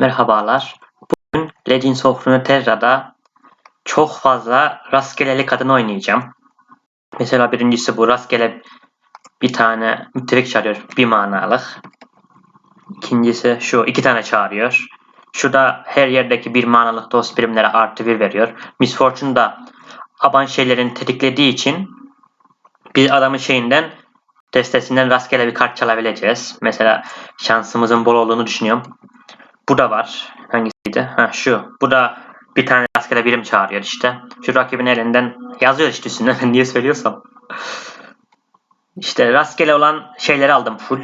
Merhabalar. Bugün Legends of Runeterra'da çok fazla rastgeleli kadın oynayacağım. Mesela birincisi bu rastgele bir tane müttefik çağırıyor. Bir manalık. İkincisi şu iki tane çağırıyor. Şu da her yerdeki bir manalık dost birimlere artı bir veriyor. Miss Fortune da aban şeylerin tetiklediği için bir adamın şeyinden destesinden rastgele bir kart çalabileceğiz. Mesela şansımızın bol olduğunu düşünüyorum. Bu da var. Hangisiydi? Ha şu. Bu da bir tane rastgele birim çağırıyor işte. Şu rakibin elinden yazıyor işte üstünde. Ben niye söylüyorsam. İşte rastgele olan şeyleri aldım full.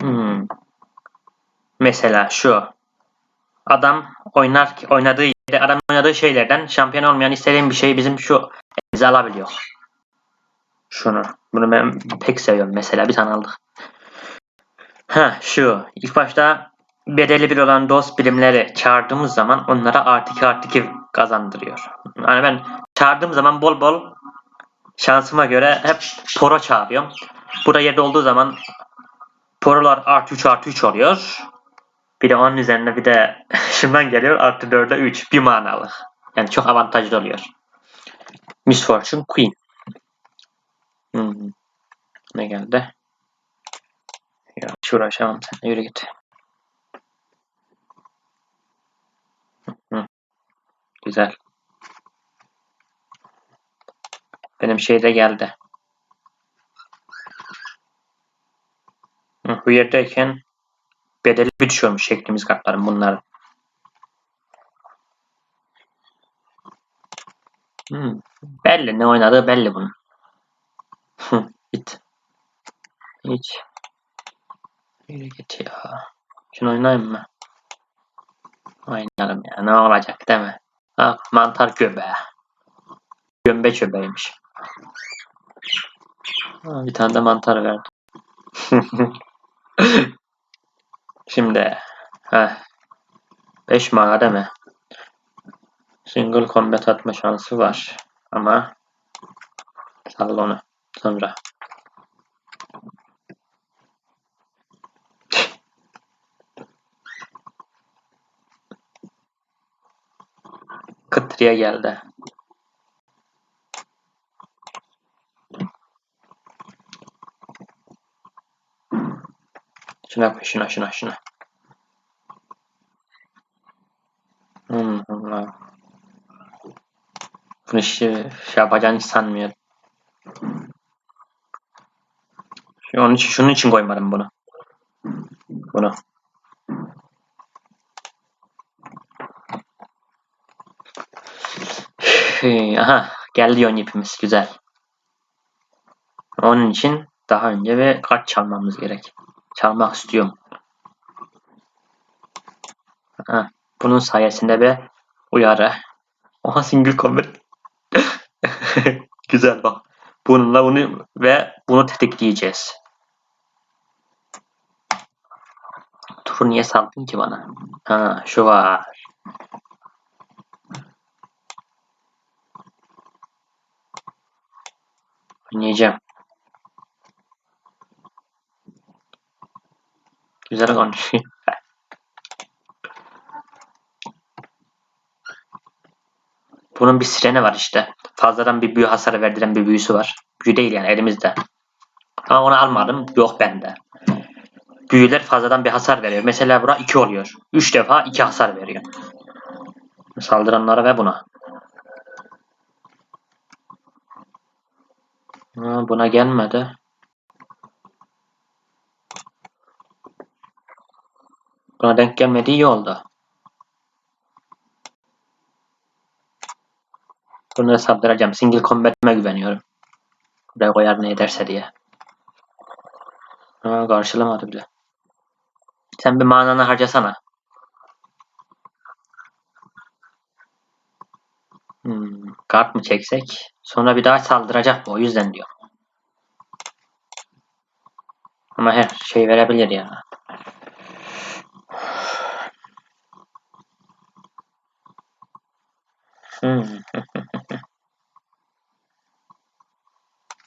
Hmm. Mesela şu. Adam oynar oynadığı adam oynadığı şeylerden şampiyon olmayan istediğim bir şeyi bizim şu elimize alabiliyor. Şunu. Bunu ben pek seviyorum mesela. Bir tane aldık. Ha şu. İlk başta bedeli bir olan dost birimleri çağırdığımız zaman onlara artı 2 artı 2 kazandırıyor. Yani ben çağırdığım zaman bol bol şansıma göre hep poro çağırıyorum. Bu da yerde olduğu zaman porolar artı 3 artı 3 oluyor. Bir de onun üzerine bir de şundan geliyor artı 4'e 3 bir manalı. Yani çok avantajlı oluyor. Miss Fortune Queen. Hmm. Ne geldi? Ya hiç uğraşamam sen. Yürü git. Güzel. Benim şey de geldi. Hı, bu yerdeyken bedeli bir düşüyormuş şeklimiz kartların bunların. Hmm. Belli ne oynadığı belli bunun. Git. Hiç. Yürü git ya. Şunu oynayayım mı? Oynarım ya. Ne olacak değil mi? Ha, mantar göbeği. Gömbe çöbeğiymiş. Ha, bir tane de mantar verdi. Şimdi heh, 5 mana değil mi? Single combat atma şansı var. Ama sal onu. Sonra. Kıtriye geldi. Şuna şuna şuna şuna. Hmm, Allah. Bunu şey, şey yapacağını sanmıyorum. Şu- Onun için, şunun için koymadım bunu. Bunu. Aha geldi yon ipimiz güzel. Onun için daha önce bir kart çalmamız gerek. Çalmak istiyorum. Ha, bunun sayesinde bir uyarı. Oha single combat. güzel bak. Bununla bunu ve bunu tetikleyeceğiz. Turu niye saldın ki bana? Ha şu var. Oynayacağım. Güzel konuşuyor. Bunun bir sireni var işte. Fazladan bir büyü hasarı verdiren bir büyüsü var. Büyü değil yani elimizde. Ama onu almadım. Yok bende. Büyüler fazladan bir hasar veriyor. Mesela bura 2 oluyor. 3 defa 2 hasar veriyor. Saldıranlara ve buna. Ha, buna gelmedi. Buna denk gelmedi iyi oldu. Bunu saptıracağım. Single combat'ime güveniyorum. Buraya koyar ne ederse diye. Ha, karşılamadı bile. Sen bir mananı harcasana. Hmm, kart mı çeksek? Sonra bir daha saldıracak bu. O yüzden diyor. Ama her şey verebilir ya. Hmm.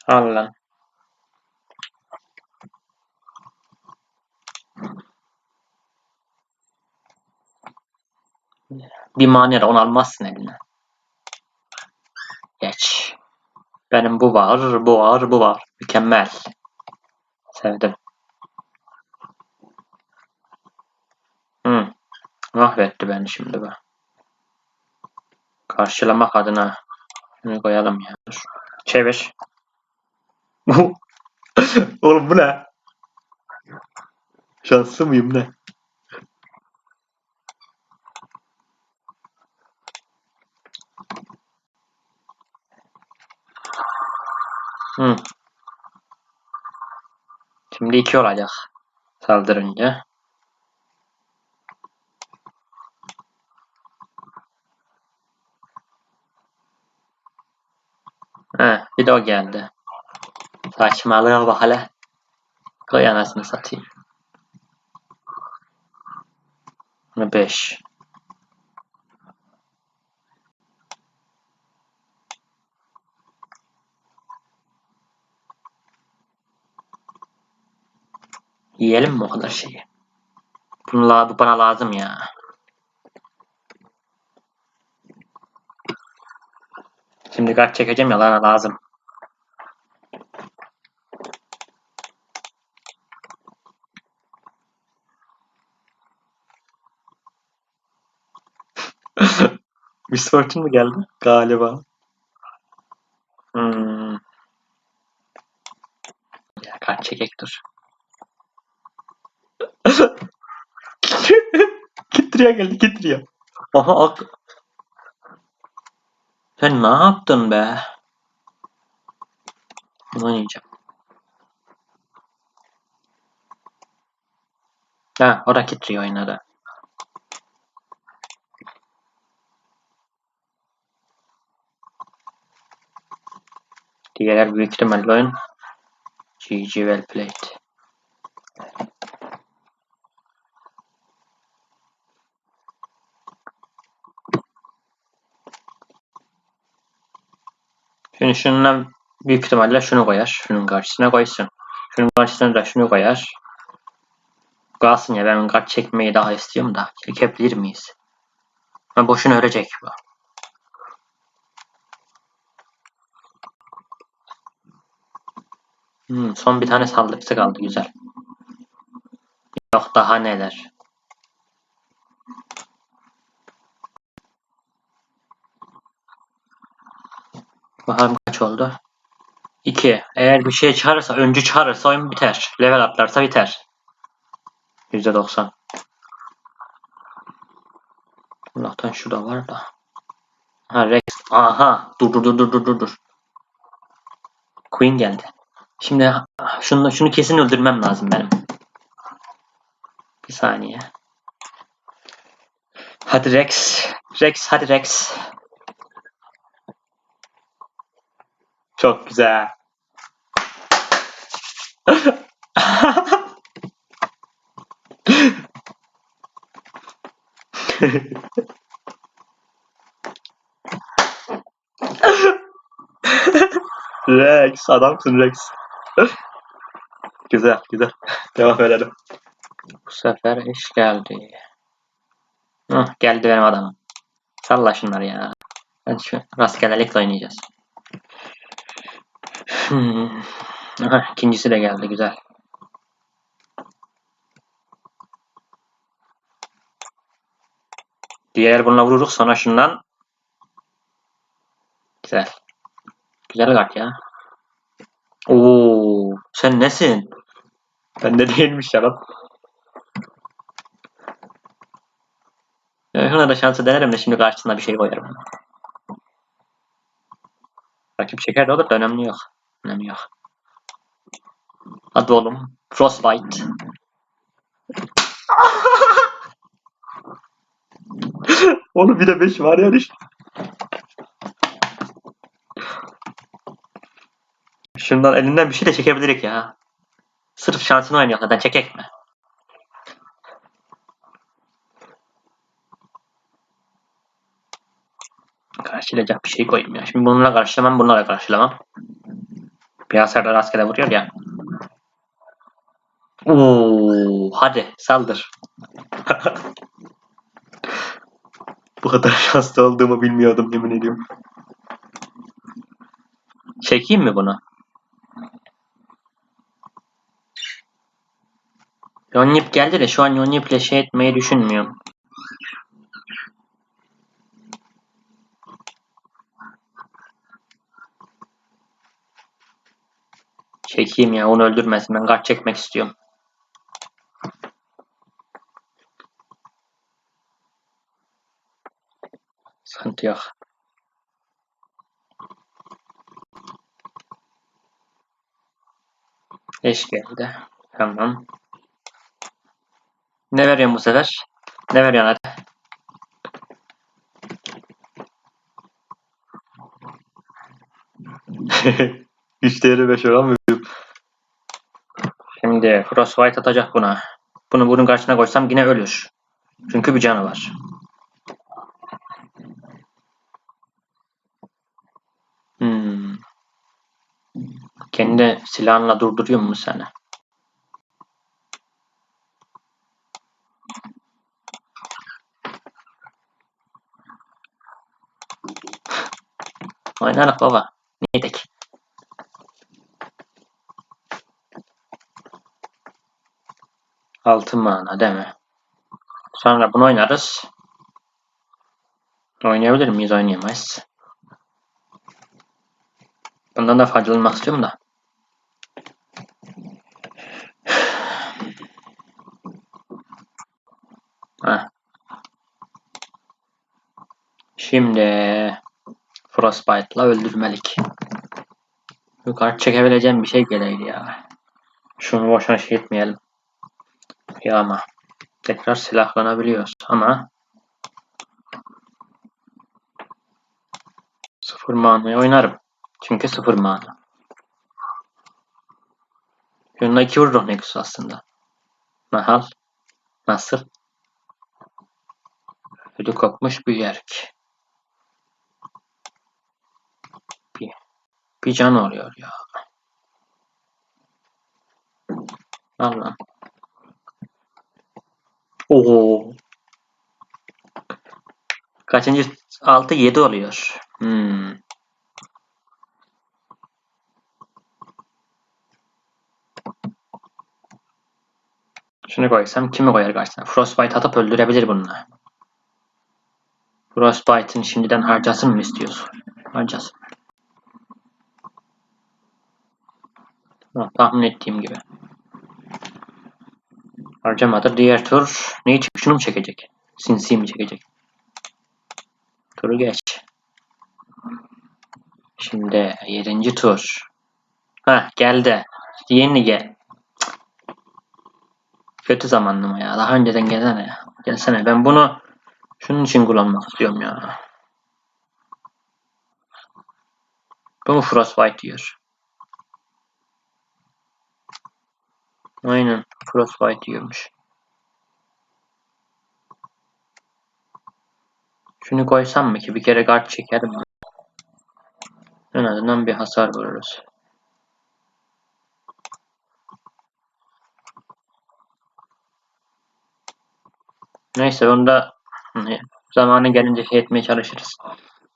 Bir manera onu almazsın eline. Geç. Benim bu var, bu var, bu var. Mükemmel. Sevdim. Hı. Mahvetti beni şimdi bu. Karşılamak adına. Şunu koyalım ya. Dur. Çevir. Oğlum bu ne? Şanslı mıyım ne? Hı. Şimdi iki olacak. Saldırınca. He, bir de o geldi. Saçmalığa bak hele. Koy anasını satayım. 5. Yiyelim mi o kadar şeyi? Bunu bu bana lazım ya. Şimdi kart çekeceğim ya bana lazım. Miss Fortune mu geldi? Galiba. Hmm. Ya kart çekek dur. Kitriye geldi Kitriye. Aha ak. Sen ne yaptın be? Bunu oynayacağım. Ha o da Kitriye oynadı. Diğerler büyük ihtimalle oyun. GG well played. Şimdi büyük ihtimalle şunu koyar. Şunun karşısına koysun. Şunun karşısına da şunu koyar. Kalsın ya ben kart çekmeyi daha istiyorum da. Çekebilir miyiz? Ha, boşuna ölecek bu. Hmm, son bir tane saldırısı kaldı güzel. Yok daha neler. Bakalım oldu? 2. Eğer bir şey çağırırsa, öncü çağırırsa oyun biter. Level atlarsa biter. %90. Allah'tan şurada var da. Ha Rex. Aha. Dur dur dur dur dur dur. Queen geldi. Şimdi şunu, şunu kesin öldürmem lazım benim. Bir saniye. Hadi Rex. Rex hadi Rex. Çok güzel. Rex, adamsın Rex. güzel, güzel. Devam edelim. Bu sefer iş geldi. Hah, geldi benim adamım. Salla şunları ya. Ben şu rastgelelikle oynayacağız. Hmm. Aha, ikincisi de geldi, güzel. Diğer bununla vururuz sonra şundan. Güzel. Güzel kart ya. Oo, sen nesin? Ben de değilmiş ya lan. Şuna da şansı denerim de şimdi karşısına bir şey koyarım. Rakip şeker de olur da önemli yok. Önemli yok. Hadi oğlum. Frostbite. oğlum bir de 5 var ya işte. Şundan elinden bir şey de çekebilirik ya. Sırf şansını oynuyor zaten çekek mi? Karşılayacak bir şey koyayım ya. Şimdi bununla karşılamam, bununla da karşılamam. Da rastgele vuruyor ya. Oo, hadi saldır. Bu kadar şanslı olduğumu bilmiyordum yemin ediyorum. Çekeyim mi bunu? Yonyip geldi de şu an Yonyip'le şey etmeyi düşünmüyorum. Çekeyim ya onu öldürmesin ben kart çekmek istiyorum. Sıkıntı yok. Eş geldi. Tamam. Ne veriyorsun bu sefer? Ne veriyorsun hadi? Üç değeri 5 oran mı? Şimdi Frostbite atacak buna. Bunu bunun karşısına koysam yine ölür. Çünkü bir canı var. Hmm. Kendi silahınla durduruyor mu seni? Oynarız baba. Altın mana değil mi? Sonra bunu oynarız. Oynayabilir miyiz? Oynayamayız. Bundan da faydalanmak istiyorum da. Heh. Şimdi Frostbite'la öldürmelik. Yukarı çekebileceğim bir şey geleydi ya. Şunu boşuna şey etmeyelim. Ya ama tekrar silahlanabiliyoruz ama sıfır manaya oynarım. Çünkü sıfır mana. Yunna iki vurur Nexus aslında. Nahal. Nasıl? Ödü kopmuş bir yerk. Bir, bir can oluyor ya. Allah'ım. Oo. Kaçıncı? 6 7 oluyor. Hmm. Şunu koysam kimi koyar karşısına? Frostbite atıp öldürebilir bununla. Frostbite'ın şimdiden harcasın mı istiyorsun? Harcasın. Ha, tahmin ettiğim gibi. Harcamadı. Diğer tur neyi çek? Şunu mu çekecek? Sinsi mi çekecek? Turu geç. Şimdi yedinci tur. Ha geldi. Yeni gel. Kötü zamanlama ya. Daha önceden gelsene ya. Gelsene. Ben bunu şunun için kullanmak istiyorum ya. Bu mu Frostbite diyor? Aynen. Frostbite diyormuş. Şunu koysam mı ki bir kere kart çekerim. En azından bir hasar vururuz. Neyse onu da hani, zamanı gelince şey etmeye çalışırız.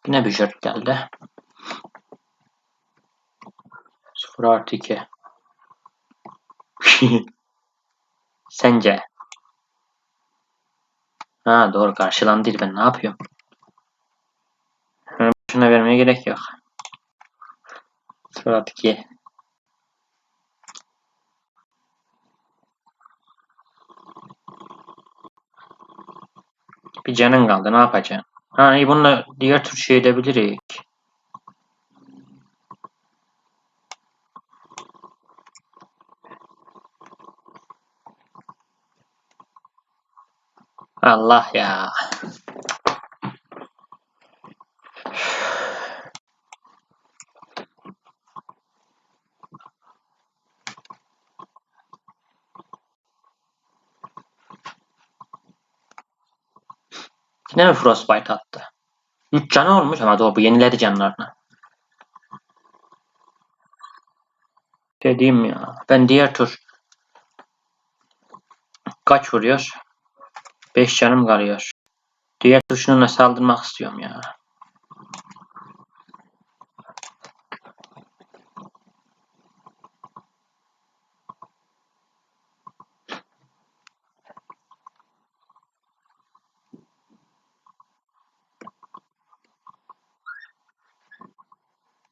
Yine bir jört geldi. 0 artı 2. Sence? Ha doğru karşılan değil ben ne yapıyorum? Şuna vermeye gerek yok. 0 artı 2. Bir canın kaldı ne yapacaksın? Ha iyi bununla diğer tür şey edebiliriz. Allah ya. Yine mi Frostbite attı? 3 canı olmuş ama doğru bu yeniledi canlarını. Dediğim ya. Ben diğer tur kaç vuruyor? 5 canım kalıyor. Diğer tuşuna saldırmak istiyorum ya.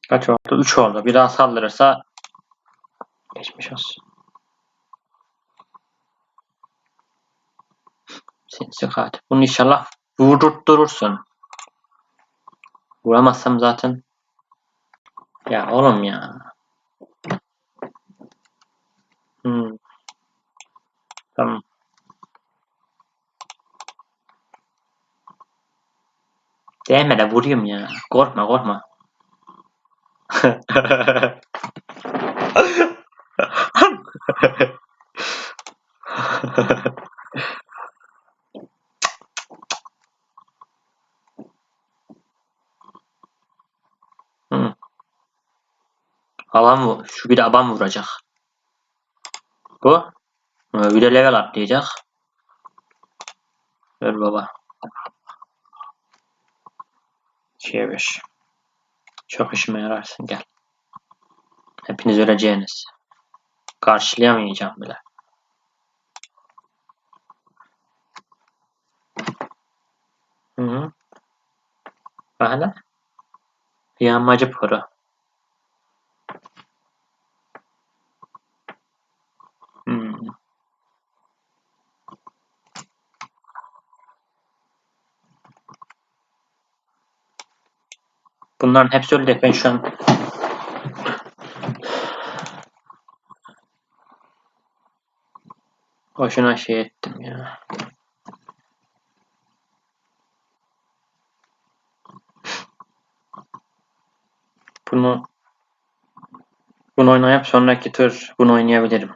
Kaç oldu? 3 oldu. Bir daha saldırırsa geçmiş olsun. Sinsi katil. Bunu inşallah vurdurtturursun. Vuramazsam zaten. Ya oğlum ya. Hmm. Tamam. Değme de vurayım ya. Korkma korkma. Hmm. Alan? Şu bir de aban vuracak. Bu? Ee, Bir de level atlayacak. Ver baba. Çevir. Çok işime yararsın gel. Hepiniz öleceğiniz. Karşılayamayacağım bile. Hı -hı. Hala. Yağmacı poru. Hmm. Bunların hepsi öyle. Ben şu an boşuna şey ettim ya. Bunu bunu oynayıp sonraki tur bunu oynayabilirim.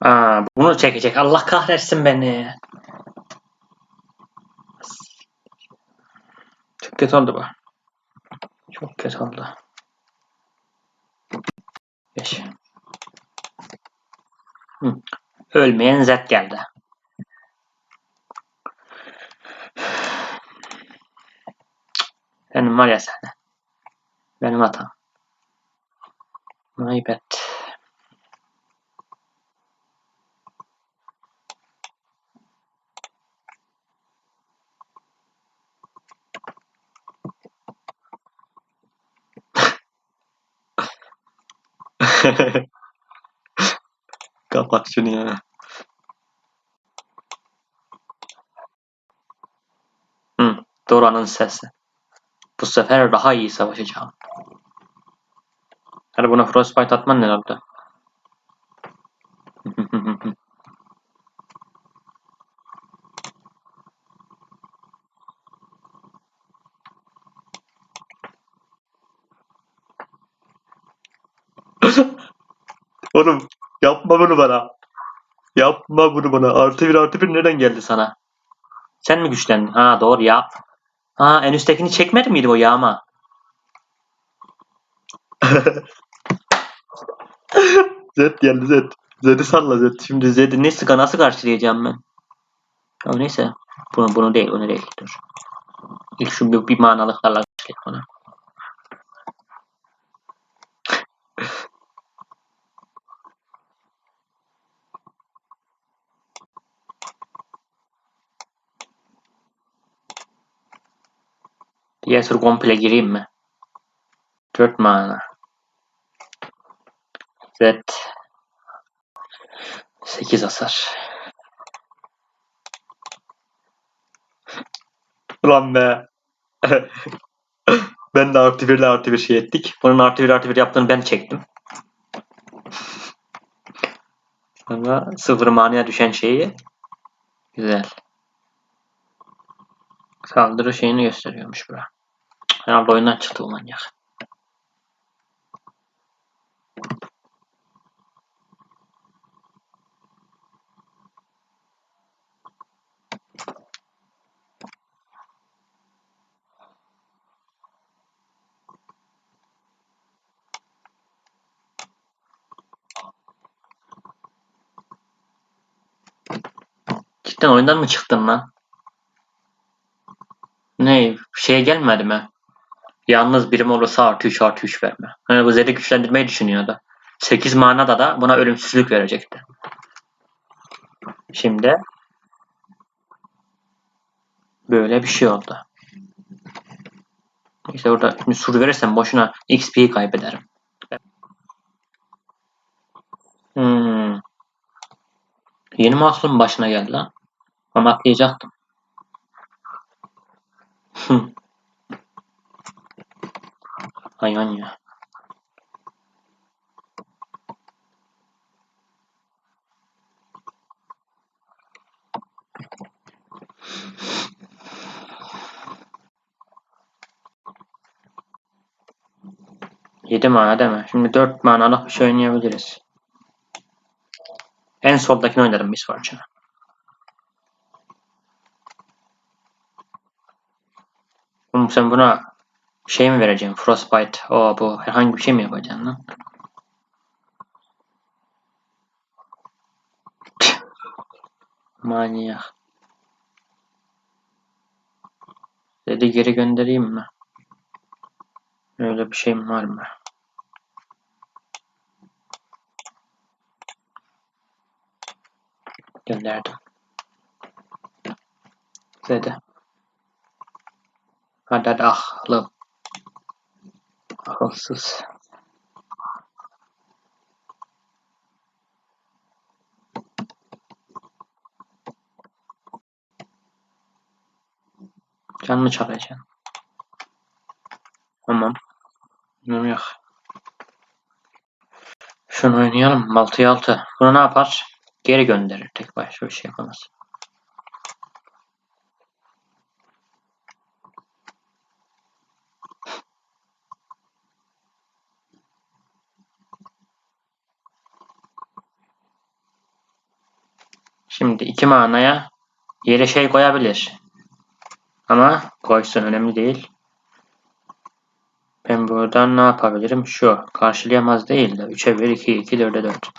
Aa, bunu çekecek. Allah kahretsin beni. Çok kötü oldu bu. Çok kötü oldu. Geç. Ölmeyen Z geldi. Benim var ya sen. Benim hatam. Ayıp et. Kapat şunu ya. Hı, Dora'nın sesi. Bu sefer daha iyi savaşacağım. Hadi buna Frostbite atman herhalde. Oğlum yapma bunu bana. Yapma bunu bana. Artı bir artı bir nereden geldi sana? Sen mi güçlendin? Ha doğru ya. Ha en üsttekini çekmedi miydi o yağma? Zed geldi Zed. Zed'i salla Zed. Şimdi Zed'i ne sıka nasıl karşılayacağım ben? Ya neyse. Bunu, bunu değil, onu değil. Dur. İlk şu bir, bir manalıklarla karşılayayım onu. Diğer tur komple gireyim mi? 4 mana. Z 8 hasar. Ulan be. ben de artı bir artı bir şey ettik. Bunun artı bir artı bir yaptığını ben çektim. Sonra sıfır manaya düşen şeyi. Güzel. Saldırı şeyini gösteriyormuş bura. Herhalde oyundan çıktı bu manyak. Cidden oyundan mı çıktın lan? Ne? Şeye gelmedi mi? Yalnız birim olursa artı 3 artı 3 verme. Yani bu zedi güçlendirmeyi düşünüyordu. 8 manada da buna ölümsüzlük verecekti. Şimdi böyle bir şey oldu. İşte orada şimdi sur verirsem boşuna XP'yi kaybederim. Hmm. Yeni aklım başına geldi lan? Hı. Hayvan ya. Yedi mana mi? Şimdi dört manalık bir şey oynayabiliriz. En soldakini oynarım Miss Fortune'u. Oğlum sen buna şey mi vereceksin? Frostbite. O bu. Herhangi bir şey mi yapacaksın lan? Manyak. Dedi geri göndereyim mi? Öyle bir şeyim var mı? Gönderdim. Dedi. Hadi hadi aklım. Akılsız. Çalacaksın. Tamam. Bilmiyorum yok. Şunu oynayalım. 6'ya 6. Bunu ne yapar? Geri gönderir. Tek başına bir şey yapamaz. Şimdi iki manaya yere şey koyabilir. Ama koysun önemli değil. Ben buradan ne yapabilirim? Şu. Karşılayamaz değil de. 3'e 1, 2, 2, 4'e 4.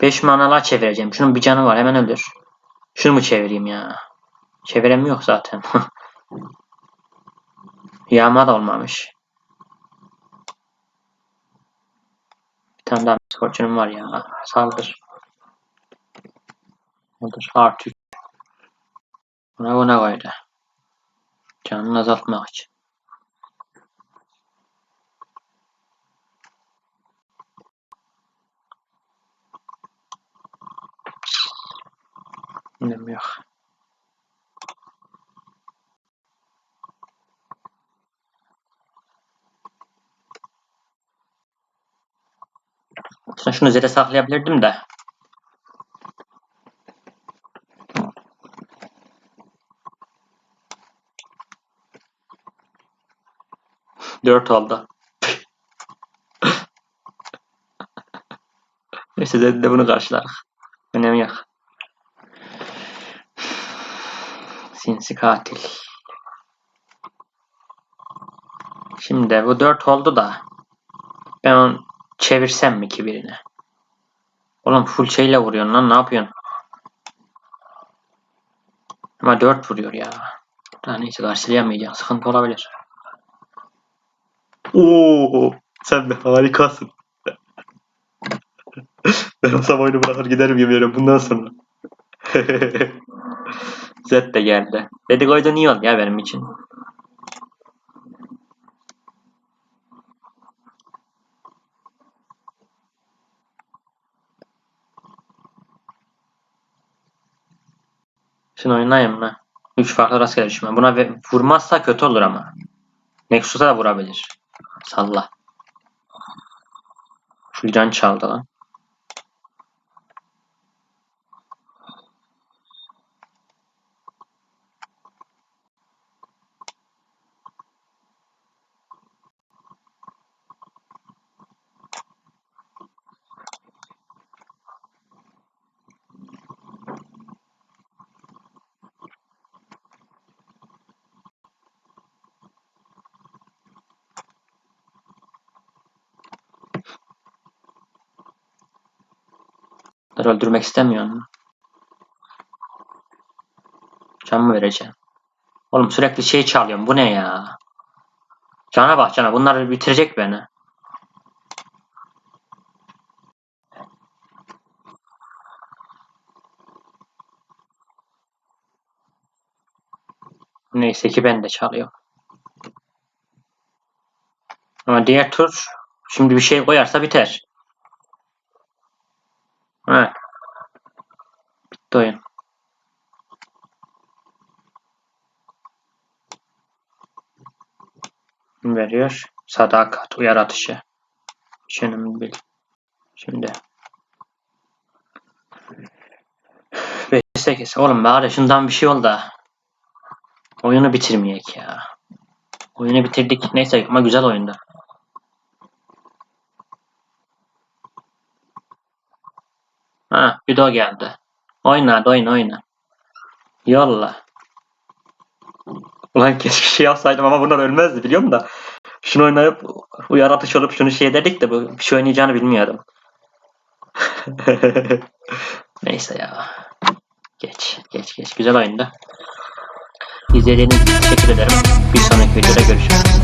5 manalar çevireceğim. Şunun bir canı var. Hemen ölür. Şunu mu çevireyim ya? Çevirem yok zaten. Yağma da olmamış. Bir tane daha skorçunum var ya. Saldır. Saldır. Artı 3. Buna buna koydu. Canını azaltmak için. Önemi yok. Aslında şunu zede saklayabilirdim de. Dört oldu. Neyse zede de bunu karşılarız. Önemi yok. Sinsi katil. Şimdi bu 4 oldu da ben onu çevirsem mi ki birine? Oğlum full şeyle vuruyorsun lan ne yapıyorsun? Ama 4 vuruyor ya. Daha neyse karşılayamayacağım. Sıkıntı olabilir. Oo, sen de harikasın. ben olsam oyunu bırakır giderim ediyorum bundan sonra. Zed de geldi. Dedikodu iyi oldu ya benim için. Şunu oynayayım mı? Üç farklı rastgele düşman. Buna vurmazsa kötü olur ama. Nexus'a da vurabilir. Salla. Şu can çaldı lan. Bunları öldürmek istemiyorum. Can mı vereceğim? Oğlum sürekli şey çalıyorum. Bu ne ya? Cana bak cana. Bunlar bitirecek beni. Neyse ki ben de çalıyorum. Ama diğer tur şimdi bir şey koyarsa biter. Evet. Bitti oyun. Veriyor? Sadakat, uyar atışı. Şunu bil. Şimdi. 5 8. Oğlum bari şundan bir şey ol da. Oyunu bitirmeyek ya. Oyunu bitirdik. Neyse ama güzel oyundu. Ha, bir de o geldi. Oyna hadi oyna oyna. Yolla. Ulan keşke şey yapsaydım ama bunlar ölmezdi biliyor musun da. Şunu oynayıp uyar atış olup şunu şey dedik de bu bir şey oynayacağını bilmiyordum. Neyse ya. Geç geç geç. Güzel oyundu. İzlediğiniz için teşekkür ederim. Bir sonraki videoda görüşürüz.